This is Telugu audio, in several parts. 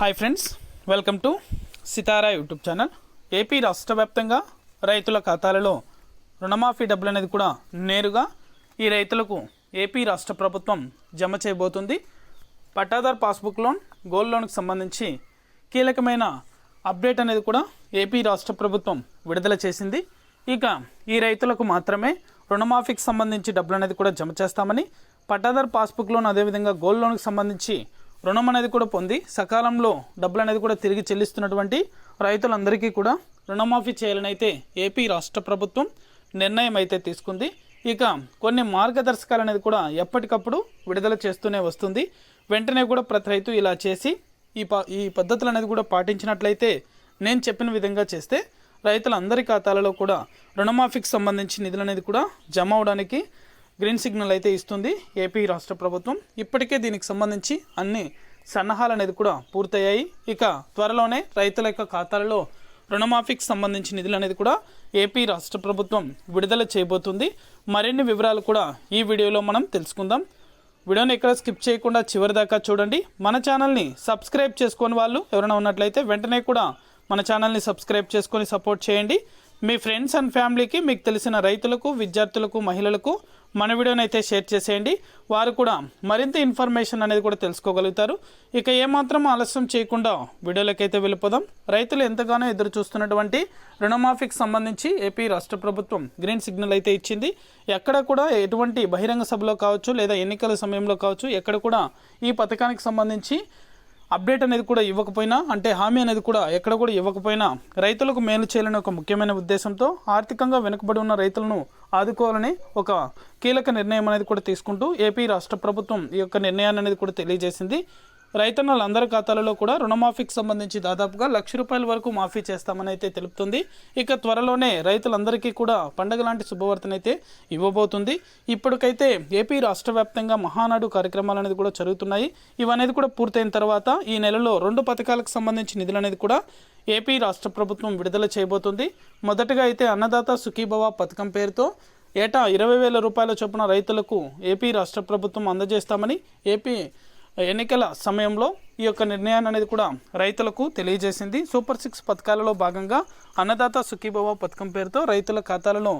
Hi friends welcome to Sitara YouTube channel AP రాష్ట్ర వ్యాప్తంగా రైతుల ఖాతాలలో రుణమాఫీ డబ్బులు అనేది కూడా నేరుగా ఈ రైతులకు ఏపీ రాష్ట్ర ప్రభుత్వం జమ చేయబోతుంది పట్టాదార్ పాస్బుక్ లోన్ గోల్డ్ లోన్కి సంబంధించి కీలకమైన అప్డేట్ అనేది కూడా ఏపీ రాష్ట్ర ప్రభుత్వం విడుదల చేసింది. ఇక ఈ రైతులకు మాత్రమే రుణమాఫీకి సంబంధించి డబ్బులు అనేది కూడా జమ చేస్తామని పట్టాదార్ పాస్బుక్ లోన్ అదేవిధంగా గోల్డ్ లోన్కి సంబంధించి రుణం అనేది కూడా పొంది సకాలంలో డబ్బులు అనేది కూడా తిరిగి చెల్లిస్తున్నటువంటి రైతులందరికీ కూడా రుణమాఫీ చేయాలని అయితే ఏపీ రాష్ట్ర ప్రభుత్వం నిర్ణయం అయితే తీసుకుంది. ఇక కొన్ని మార్గదర్శకాలు అనేది కూడా ఎప్పటికప్పుడు విడుదల చేస్తూనే వస్తుంది. వెంటనే కూడా ప్రతి రైతు ఇలా చేసి ఈ ప ఈ పద్ధతులు అనేది కూడా పాటించినట్లయితే నేను చెప్పిన విధంగా చేస్తే రైతులందరి ఖాతాలలో కూడా రుణమాఫీకి సంబంధించి నిధులు అనేది కూడా జమ అవడానికి గ్రీన్ సిగ్నల్ అయితే ఇస్తుంది ఏపీ రాష్ట్ర ప్రభుత్వం. ఇప్పటికే దీనికి సంబంధించి అన్ని సన్నాహాలు అనేది కూడా పూర్తయ్యాయి. ఇక త్వరలోనే రైతుల యొక్క ఖాతాలలో రుణమాఫీకి సంబంధించి నిధులు అనేది కూడా ఏపీ రాష్ట్ర ప్రభుత్వం విడుదల చేయబోతుంది. మరిన్ని వివరాలు కూడా ఈ వీడియోలో మనం తెలుసుకుందాం. వీడియోని ఎక్కడ స్కిప్ చేయకుండా చివరి దాకా చూడండి. మన ఛానల్ని సబ్స్క్రైబ్ చేసుకొని వాళ్ళు ఎవరైనా ఉన్నట్లయితే వెంటనే కూడా మన ఛానల్ని సబ్స్క్రైబ్ చేసుకొని సపోర్ట్ చేయండి. మీ ఫ్రెండ్స్ అండ్ ఫ్యామిలీకి మీకు తెలిసిన రైతులకు విద్యార్థులకు మహిళలకు మన వీడియోని అయితే షేర్ చేసేయండి. వారు కూడా మరింత ఇన్ఫర్మేషన్ అనేది కూడా తెలుసుకోగలుగుతారు. ఇక ఏమాత్రం ఆలస్యం చేయకుండా వీడియోలోకి వెళ్ళిపోదాం. రైతులు ఎంతగానో ఎదురు చూస్తున్నటువంటి రుణమాఫీకి సంబంధించి ఏపీ రాష్ట్ర ప్రభుత్వం గ్రీన్ సిగ్నల్ అయితే ఇచ్చింది. ఎక్కడ కూడా ఎటువంటి బహిరంగ సభలో కావచ్చు లేదా ఎన్నికల సమయంలో కావచ్చు ఎక్కడ కూడా ఈ పథకానికి సంబంధించి అప్డేట్ అనేది కూడా ఇవ్వకపోయినా అంటే హామీ అనేది కూడా ఎక్కడ కూడా ఇవ్వకపోయినా రైతులకు మేలు చేయాలని ఒక ముఖ్యమైన ఉద్దేశంతో ఆర్థికంగా వెనుకబడి ఉన్న రైతులను ఆదుకోవాలని ఒక కీలక నిర్ణయం అనేది కూడా తీసుకుంటూ ఏపీ రాష్ట్ర ప్రభుత్వం ఈ యొక్క నిర్ణయాన్ని అనేది కూడా తెలియజేసింది. రైతన్నలందరి ఖాతాలలో కూడా రుణమాఫీకి సంబంధించి దాదాపుగా లక్ష రూపాయల వరకు మాఫీ చేస్తామని అయితే తెలుపుతుంది. ఇక త్వరలోనే రైతులందరికీ కూడా పండగ లాంటి శుభవార్తనైతే ఇవ్వబోతుంది. ఇప్పటికైతే ఏపీ రాష్ట్ర వ్యాప్తంగా మహానాడు కార్యక్రమాలు అనేది కూడా జరుగుతున్నాయి. ఇవనేది కూడా పూర్తయిన తర్వాత ఈ నెలలో రెండు పథకాలకు సంబంధించి నిధులు అనేది కూడా ఏపీ రాష్ట్ర ప్రభుత్వం విడుదల చేయబోతుంది. మొదటగా అయితే అన్నదాత సుఖీభవ పథకం పేరుతో ఏటా ఇరవై వేల రూపాయల చొప్పున రైతులకు ఏపీ రాష్ట్ర ప్రభుత్వం అందజేస్తామని ఏపీ ఎన్నికల సమయంలో ఈ యొక్క నిర్ణయాన్ని అనేది కూడా రైతులకు తెలియజేసింది. సూపర్ సిక్స్ పథకాలలో భాగంగా అన్నదాత సుఖీభవ పథకం పేరుతో రైతుల ఖాతాలలో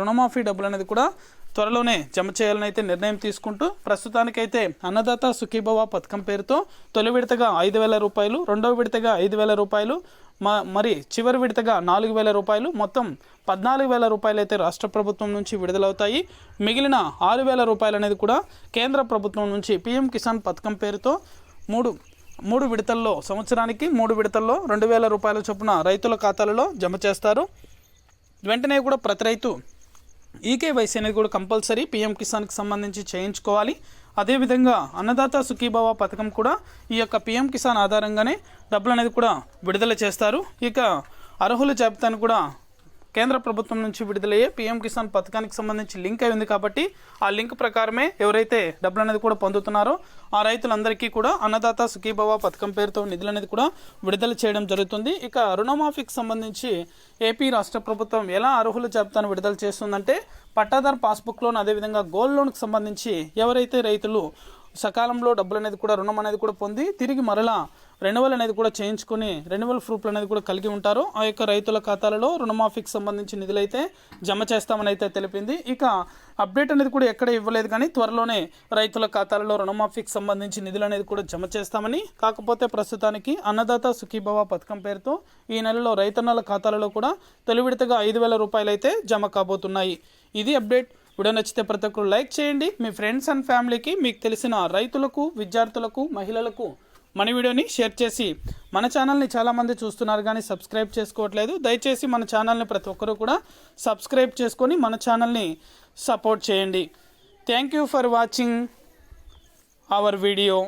రుణమాఫీ డబ్బులు అనేది కూడా త్వరలోనే జమ చేయాలని అయితే నిర్ణయం తీసుకుంటూ ప్రస్తుతానికైతే అన్నదాత సుఖీభవ పథకం పేరుతో తొలి విడతగా ఐదు వేల రూపాయలు రెండవ విడతగా ఐదు వేల రూపాయలు మ మరి చివరి విడతగా నాలుగు వేల రూపాయలు మొత్తం పద్నాలుగు వేల రూపాయలు అయితే రాష్ట్ర ప్రభుత్వం నుంచి విడుదలవుతాయి. మిగిలిన ఆరు వేల రూపాయలు అనేది కూడా కేంద్ర ప్రభుత్వం నుంచి పీఎం కిసాన్ పథకం పేరుతో మూడు మూడు విడతల్లో సంవత్సరానికి మూడు విడతల్లో రెండు వేల రూపాయల చొప్పున రైతుల ఖాతాలలో జమ చేస్తారు. వెంటనే కూడా ప్రతి రైతు ఈకేవైసీ అనేది కూడా కంపల్సరీ పీఎం కిసాన్కి సంబంధించి చేయించుకోవాలి. అదేవిధంగా అన్నదాత సుఖీభావ పథకం కూడా ఈ యొక్క పీఎం కిసాన్ ఆధారంగానే డబ్బులు అనేది కూడా విడుదల చేస్తారు. ఇక అర్హుల జాబితాను కూడా కేంద్ర ప్రభుత్వం నుంచి విడుదలయ్యే పీఎం కిసాన్ పథకానికి సంబంధించి లింక్ అయింది కాబట్టి ఆ లింక్ ప్రకారమే ఎవరైతే డబ్బులు అనేది కూడా పొందుతున్నారో ఆ రైతులందరికీ కూడా అన్నదాత సుఖీభవ పథకం పేరుతో నిధులు అనేది కూడా విడుదల చేయడం జరుగుతుంది. ఇక రుణమాఫీకి సంబంధించి ఏపీ రాష్ట్ర ప్రభుత్వం ఎలా అర్హుల జాబితాను విడుదల చేస్తుందంటే పట్టాదార్ పాస్బుక్ లోన్ అదేవిధంగా గోల్డ్ లోన్కి సంబంధించి ఎవరైతే రైతులు సకాలంలో డబ్బులు అనేది కూడా రుణం అనేది కూడా పొంది తిరిగి మరలా రెన్యువల్ అనేది కూడా చేయించుకొని రెన్యువల్ ప్రూఫ్లు అనేది కూడా కలిగి ఉంటారు. ఆ యొక్క రైతుల ఖాతాలలో రుణమాఫీకి సంబంధించి నిధులైతే జమ చేస్తామని అయితే తెలిపింది. ఇక అప్డేట్ అనేది కూడా ఎక్కడ ఇవ్వలేదు కానీ త్వరలోనే రైతుల ఖాతాలలో రుణమాఫీకి సంబంధించి నిధులు అనేది కూడా జమ చేస్తామని. కాకపోతే ప్రస్తుతానికి అన్నదాత సుఖీభవ పథకం పేరుతో ఈ నెలలో రైతన్నల ఖాతాలలో కూడా తొలి విడతగా ఐదు వేల రూపాయలు అయితే జమ కాబోతున్నాయి. ఇది అప్డేట్. వీడియో నచ్చితే ప్రతి ఒక్కరు లైక్ చేయండి. మీ ఫ్రెండ్స్ అండ్ ఫ్యామిలీకి మీకు తెలిసిన రైతులకు విద్యార్థులకు మహిళలకు మన వీడియోని షేర్ చేసి మన ఛానల్ని చాలామంది చూస్తున్నారు కానీ సబ్స్క్రైబ్ చేసుకోవట్లేదు. దయచేసి మన ఛానల్ని ప్రతి ఒక్కరూ కూడా సబ్స్క్రైబ్ చేసుకొని మన ఛానల్ని సపోర్ట్ చేయండి. Thank you for watching our video